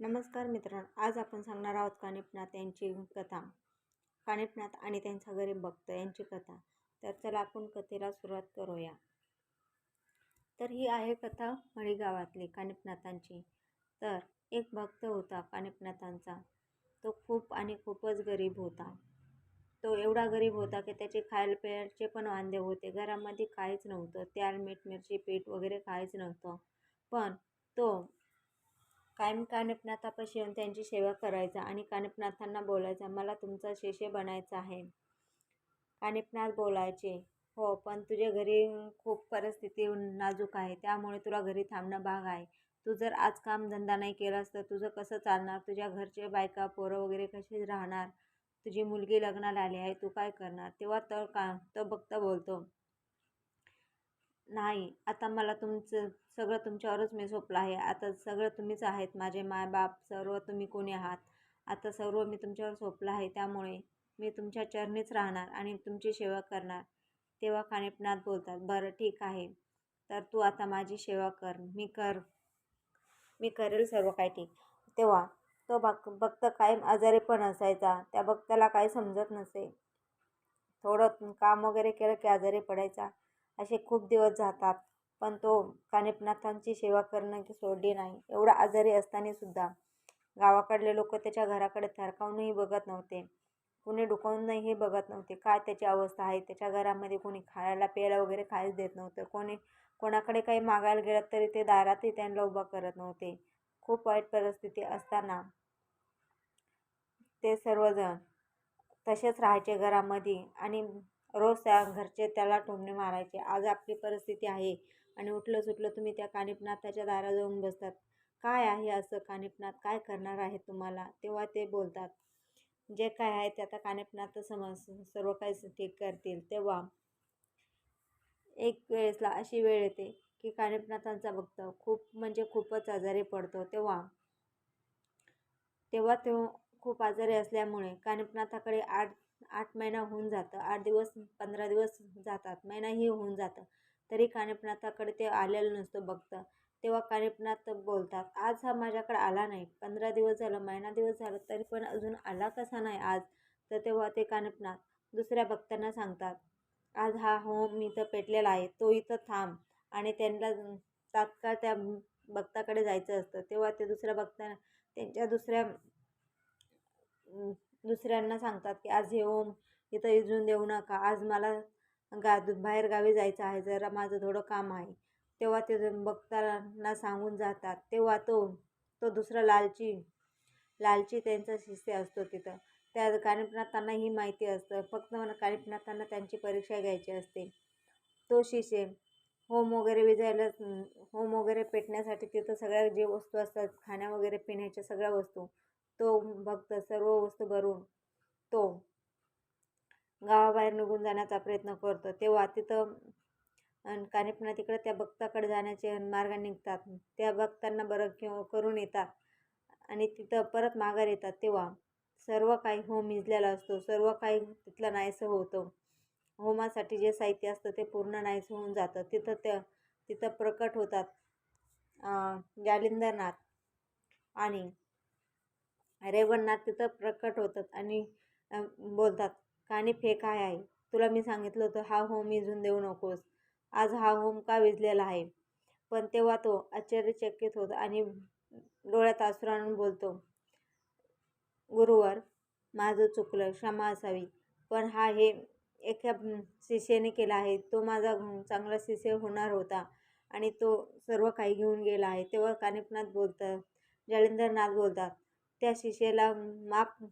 नमस्कार मित्रांनो आज आपण सांगणार आहोत कानिपनाथ यांची कथा. कानिपनाथ आणि त्यांचा गरीब भक्त यांची कथा. तर चला आपण कथेला सुरुवात करूया. तर ही आहे कथा मळीगावातली कानिपनाथांची तर एक भक्त होता कानिपनाथांचा तो खूप आणि खूपच गरीब होता. तो एवढा गरीब होता की त्याचे खायला प्यायचे पण वांदे होते. घरामध्ये काहीच नव्हतं. त्याल मीठ मिरची पीठ वगैरे काहीच नव्हतं. पण तो कायम कानिपनाथापाशी येऊन त्यांची सेवा करायचा आणि कानिपनाथांना बोलायचा मला तुमचा शिष्य बनायचा आहे. कानिपनाथ बोलायचे हो पण तुझ्या घरी खूप परिस्थिती नाजूक आहे त्यामुळे तुला घरी थांबणं भाग आहे. तू जर आज कामधंदा नाही केलास तर तुझं कसं चालणार? तुझ्या घरचे बायका पोरं वगैरे कसे राहणार? तुझी मुलगी लग्नाला आली आहे तू काय करणार? तेव्हा तर का तो बघता बोलतो नाही आता मला तुमचं सगळं तुमच्यावरच मी सोपलं आहे. आता सगळं तुम्हीच आहेत माझे मायबाप सर्व तुम्ही कोणी आहात. आता सर्व मी तुमच्यावर सोपलं आहे त्यामुळे मी तुमच्या चरणीच राहणार आणि तुमची सेवा करणार. तेव्हा कानिपनाथ बोलतात बरं ठीक आहे. तर तू आता माझी सेवा कर. मी कर मी करेल सर्व काही ठीक. तेव्हा तो भक भक्त कायम आजारी पण असायचा. त्या भक्ताला काही समजत नसे. थोडं काम वगैरे केलं की आजारी पडायचा. असे खूप दिवस जातात. पण तो कानिपनाथांची सेवा करणं की सोडली नाही. एवढा आजारी असतानासुद्धा गावाकडले लोक त्याच्या घराकडे थरकावूनही बघत नव्हते. कुणी डुकावूनही बघत नव्हते. काय त्याची अवस्था आहे? त्याच्या घरामध्ये कोणी खायला प्यायला वगैरे काहीच देत नव्हतं. कोणी कोणाकडे काही मागायला गेलं तरी ते दारातही त्यांना उभा करत नव्हते. खूप वाईट परिस्थिती असताना ते सर्वजण तसेच राहायचे घरामध्ये आणि रोज त्या घरचे त्याला टोमणे मारायचे. आज आपली परिस्थिती आहे आणि उठलं सुटलं तुम्ही त्या कानिपनाथाच्या दारा जाऊन बसतात. काय आहे असं कानिपनाथ काय करणार आहे तुम्हाला? तेव्हा ते बोलतात. जे काय आहे ते आता कानिपनाथ समज सर्व काही ठीक करतील. तेव्हा एक वेळेसला अशी वेळ येते की कानिपनाथांचा भक्त खूप म्हणजे खूपच आजारी पडतो. तेव्हा तेव्हा तो खूप आजारी असल्यामुळे कानिपनाथाकडे आठ आठ महिना होऊन जातं. आठ दिवस पंधरा दिवस जातात. महिनाही होऊन जातं. तरी कानिपनाथाकडे ते आलेलं नसतं बघतं. तेव्हा कानिपनाथ बोलतात आज हा माझ्याकडे आला नाही. पंधरा दिवस झालं महिना दिवस झालं तरी पण अजून आला कसा नाही आज? तर तेव्हा ते कानिपनाथ दुसऱ्या भक्तांना सांगतात आज हा होम इथं पेटलेला आहे. तो इथं थांब. आणि त्यांना तात्काळ त्या भक्ताकडे जायचं असतं. तेव्हा ते दुसऱ्या भक्तांना त्यांच्या दुसऱ्या दुसऱ्यांना सांगतात की आज हे ओम इथं इजून देऊ नका. आज मला गा बाहेर गावी जायचं आहे. जरा माझं थोडं काम आहे. तेव्हा ते बघताना सांगून जातात. तेव्हा तो तो दुसरा लालची लालची त्यांचा शिष्य असतो तिथं. त्या कानिपनाथांना ही माहिती असतं. फक्त मला कानिपनाथांना त्यांची परीक्षा घ्यायची असते. तो शिष्य होम वगैरे विजायला होम वगैरे पेटण्यासाठी तिथं सगळ्या जे वस्तू असतात खाण्या वगैरे पिण्याच्या सगळ्या वस्तू तो भक्त सर्व वस्तू भरून तो गावाबाहेर निघून जाण्याचा प्रयत्न करतो. तेव्हा तिथं कानिपणा तिकडे त्या भक्ताकडे जाण्याचे मार्ग निघतात. त्या भक्तांना बरं किंवा करून येतात आणि तिथं परत माघार येतात. तेव्हा सर्व काही होम मिजलेला असतो. सर्व काही तिथलं नाहीसं होतं. होमासाठी जे साहित्य असतं ते पूर्ण नाहीसं होऊन जातं. तिथं त्या तिथं प्रकट होतात जालिंदरनाथ आणि रेवणनाथ तिथं प्रकट होतात आणि बोलतात कानी फेक काय आहे तुला मी सांगितलं होतं हा होम विजून देऊ नकोस. आज हा होम का विजलेला आहे? पण तेव्हा तो आश्चर्यचकित होतो आणि डोळ्यात आसरू आणून बोलतो गुरुवर माझं चुकलं क्षमा असावी. पण हा हे एका शिष्याने केला आहे. तो माझा चांगला शिष्य होणार होता आणि तो सर्व काही घेऊन गेला आहे. तेव्हा कानिपनाथ बोलतात जालिंदरनाथ बोलतात त्या शिष्याला माफ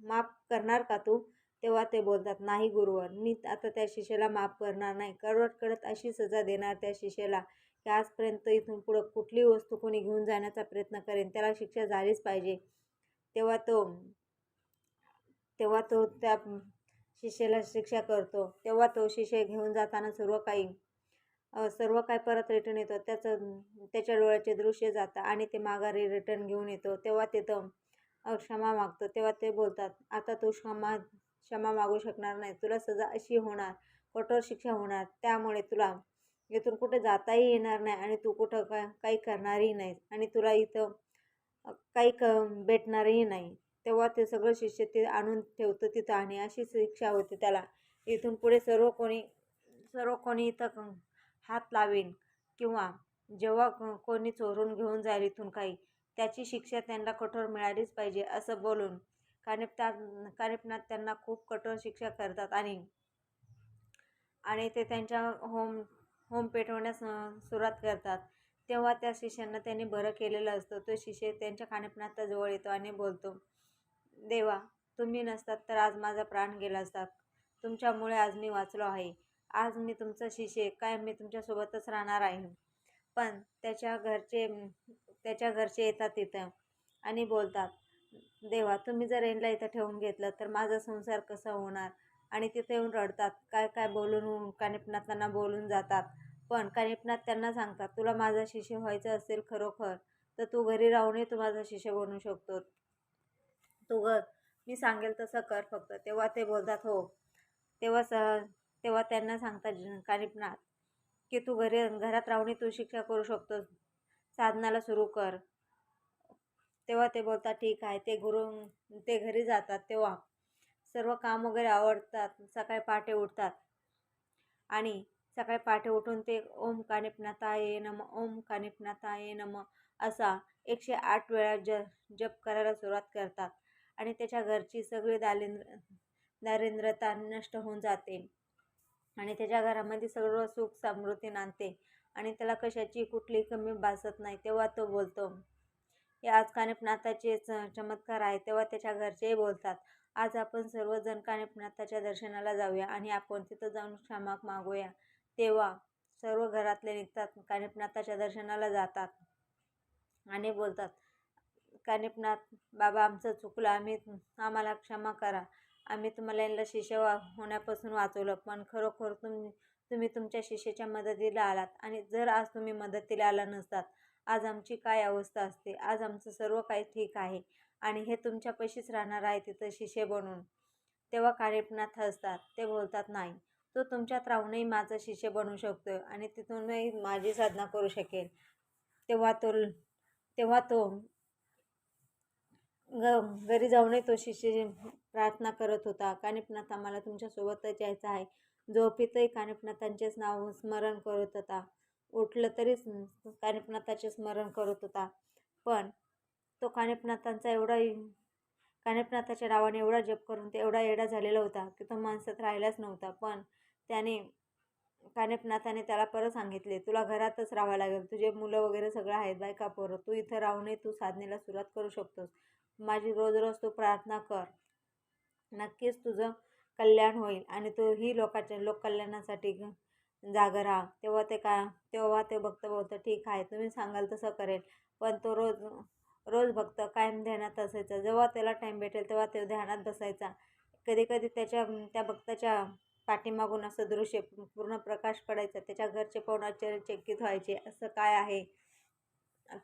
माफ करणार का तू? तेव्हा ते बोलतात नाही गुरुवर मी आता त्या शिष्याला माफ करणार नाही. करवट करत अशी सजा देणार त्या शिष्याला की आजपर्यंत इथून पुढं कुठली वस्तू कोणी घेऊन जाण्याचा प्रयत्न करेन? त्याला शिक्षा झालीच पाहिजे. तेव्हा तो तेव्हा तो त्या शिष्याला शिक्षा करतो. तेव्हा तो शिष्य घेऊन जाताना सर्व काही सर्व काय परत रिटर्न येतो त्याचं त्याच्या डोळ्याचे दृश्य जातं आणि ते माघारी रिटर्न घेऊन येतो. तेव्हा तिथं क्षमा मागतो. तेव्हा ते बोलतात आता तू क्षमा क्षमा मागू शकणार नाही. तुला सजा अशी होणार कठोर शिक्षा होणार. त्यामुळे तुला इथून कुठे जाताही येणार नाही आणि तू कुठं का काही करणारही नाही आणि तुला इथं काही क भेटणारही नाही. तेव्हा ते सगळं शिष्य ते आणून ठेवतं तिथं आणि अशी शिक्षा होते त्याला. इथून पुढे सर्व कोणी सर्व कोणी इथं हात लावेन किंवा जेव्हा कोणी चोरून घेऊन जाईल इथून काही त्याची शिक्षा त्यांना कठोर मिळालीच पाहिजे असं बोलून कानिपनाथ कानिपनाथ त्यांना खूप कठोर शिक्षा करतात आणि आणि ते त्यांच्या होम होम पेटवण्यास सुरुवात करतात. तेव्हा त्या शिष्यांना त्यांनी बरं केलेलं असतं. तो शिष्य त्यांच्या कानिपनाथाजवळ येतो आणि बोलतो देवा तुम्ही नसतात तर आज माझा प्राण गेला असता. तुमच्यामुळे आज मी वाचलो आहे. आज मी तुमचा शिष्य काय मी तुमच्यासोबतच राहणार आहे. पण त्याच्या घरचे त्याच्या घरचे येतात तिथं आणि बोलतात देवा तुम्ही जर यांना इथं ठेवून घेतलं तर माझा संसार कसा होणार? आणि तिथे येऊन रडतात. काय काय बोलून कानिपनाथांना बोलून जातात. पण कानिपनाथ त्यांना सांगतात तुला माझा शिष्य व्हायचं असेल खरोखर तर तू घरी राहूनही तू माझा शिष्य बनू शकतो तू घर मी सांगेल तसं कर फक्त. तेव्हा ते बोलतात हो. तेव्हा स तेव्हा त्यांना सांगतात कानिपनाथ की तू घरी घरात राहूनही तू शिक्षा करू शकतोस. साधनाला सुरू कर. तेव्हा ते बोलतात ठीक आहे. ते गुरु ते घरी जातात तेव्हा. सर्व काम वगैरे आवडतात सकाळी पहाटे उठतात. आणि सकाळी पहाटे उठून ते ओम कानिपनाथाय नम ओम कानिपनाथाय नम असा एकशे आठ वेळा ज जप करायला सुरुवात करतात. आणि त्याच्या घरची सगळी दारिद्र दारिद्रता नष्ट होऊन जाते. आणि त्याच्या घरामध्ये सर्व सुख समृद्धी नांदते. आणि त्याला कशाची कुठली कमी भासत नाही तेव्हा तो बोलतो हे आज कानिपनाथाचे च चमत्कार आहे तेव्हा त्याच्या घरचेही बोलतात आज आपण सर्वजण कानिपनाथाच्या दर्शनाला जाऊया आणि आपण तिथं जाऊन क्षमा मागूया. तेव्हा सर्व घरातले निघतात कानिपनाथाच्या दर्शनाला जातात आणि बोलतात कानिपनाथ बाबा आमचं चुकलं आम्ही आम्हाला क्षमा करा. आम्ही तुम्हाला यांना शिष्य वा होण्यापासून वाचवलं. पण खरोखर तुम तुम्ही तुमच्या शिष्याच्या मदतीला आलात आणि जर आज तुम्ही मदतीला आला नसतात आज आमची काय अवस्था असते? आज आमचं सर्व काही ठीक आहे आणि हे तुमच्यापाशीच राहणार आहे तिथं शिष्य बनून. तेव्हा कार्यपणात हसतात. ते बोलतात नाही तो तुमच्यात राहूनही माझा शिष्य बनू शकतो आणि तिथूनही माझी साधना करू शकेल. तेव्हा तो तेव्हा तो ग घरी जाऊनही तो शिष्य प्रार्थना करत होता. कानिपनाथ आम्हाला तुमच्यासोबतच यायचं आहे. झोपेतही कानिपनाथांचेच नाव स्मरण करत होता. उठलं तरीच कानिपनाथाचे स्मरण करत होता. पण तो कानिपनाथांचा एवढा कानिपनाथाच्या नावाने एवढा जप करून ते एवढा एडा झालेला होता की तो माणसात राहिलाच नव्हता. पण त्याने कानेपनाथाने त्याला परत सांगितले तुला घरातच राहावं लागेल. तुझे मुलं वगैरे सगळं आहेत बायका पोरं? तू इथं राहूनही तू साधनेला सुरुवात करू शकतोस. माझी रोज रोज तू प्रार्थना कर. नक्कीच तुझं कल्याण होईल आणि तू ही लोकाच्या लोककल्याणासाठी जागं राहा. तेव्हा ते का तेव्हा ते भक्त बोलतं ठीक आहे तुम्ही सांगाल तसं करेल. पण तो रोज रोज भक्त कायम ध्यानात असायचा. जेव्हा त्याला टाईम भेटेल तेव्हा तो ध्यानात बसायचा. कधी कधी त्याच्या त्या भक्ताच्या पाठीमागून असं दृश्य पूर्ण प्रकाश पडायचा. त्याच्या घरचे पाहून व्हायचे असं काय आहे?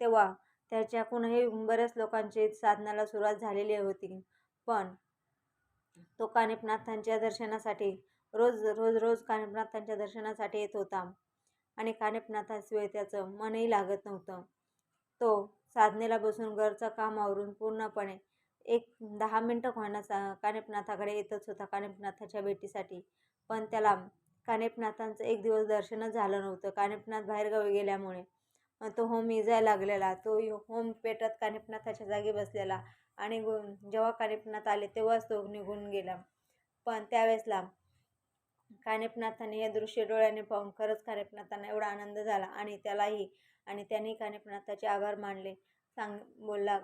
तेव्हा त्याच्याकडूनही बऱ्याच लोकांची साधनाला सुरुवात झालेली होती. पण तो कानिपनाथांच्या दर्शनासाठी रोज रोज रोज कानिपनाथांच्या दर्शनासाठी येत होता आणि कानिपनाथाशिवाय त्याचं मनही लागत नव्हतं. तो साधनेला बसून घरचं काम आवरून पूर्णपणे एक दहा मिनटं होण्याचा सा कानिपनाथाकडे येतच होता कानिपनाथाच्या भेटीसाठी. पण त्याला कानिपनाथांचं एक दिवस दर्शनच झालं नव्हतं. कानिपनाथ बाहेरगावी गेल्यामुळे तो होम इजायला लागलेला. तो होम पेटत कानिपनाथाच्या जागी बसलेला आणि गु जेव्हा कानिपनाथ आले तेव्हाच तो निघून गेला. पण त्यावेळेसला कानिपनाथाने हे दृश्य डोळ्याने पाहून खरंच कानिपनाथांना एवढा आनंद झाला आणि त्यालाही आणि त्यांनी कानिपनाथाचे आभार मानले. सांग बोलला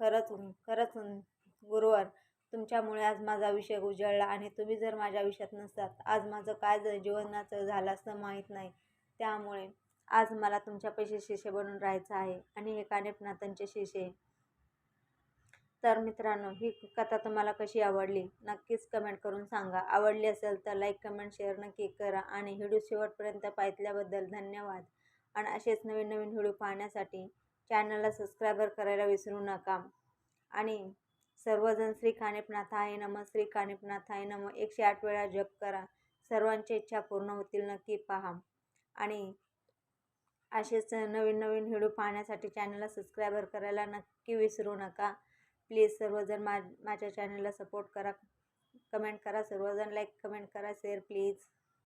खरंच खरंच गुरुवर तुमच्यामुळे आज माझा विषय उजळला आणि तुम्ही जर माझ्या आयुष्यात नसतात आज माझं काय जीवनाचं झालं असं माहीत नाही त्यामुळे आज मला तुमच्या पैसे शिशे बनून राहायचं आहे आणि हे कानेपनाथांचे शिशे. तर मित्रांनो ही कथा तुम्हाला कशी आवडली नक्कीच कमेंट करून सांगा. आवडली असेल तर लाईक कमेंट शेअर नक्की करा आणि व्हिडिओ शेवटपर्यंत पाहिल्याबद्दल धन्यवाद. आणि असेच नवीन नवीन व्हिडिओ पाहण्यासाठी चॅनलला सबस्क्रायबर करायला विसरू नका. आणि सर्वजण श्री कानिपनाथाय नम श्री कानिपनाथाय नम एकशे आठ वेळा जप करा. सर्वांची इच्छा पूर्ण होतील. नक्की पहा. आणि असेच नवीन नवीन व्हिडिओ पाहण्यासाठी चॅनलला सबस्क्रायबर करायला नक्की विसरू नका. प्लीज सर्वजण मा माझ्या चॅनलला सपोर्ट करा. कमेंट करा. सर्वजण लाईक कमेंट करा. Share please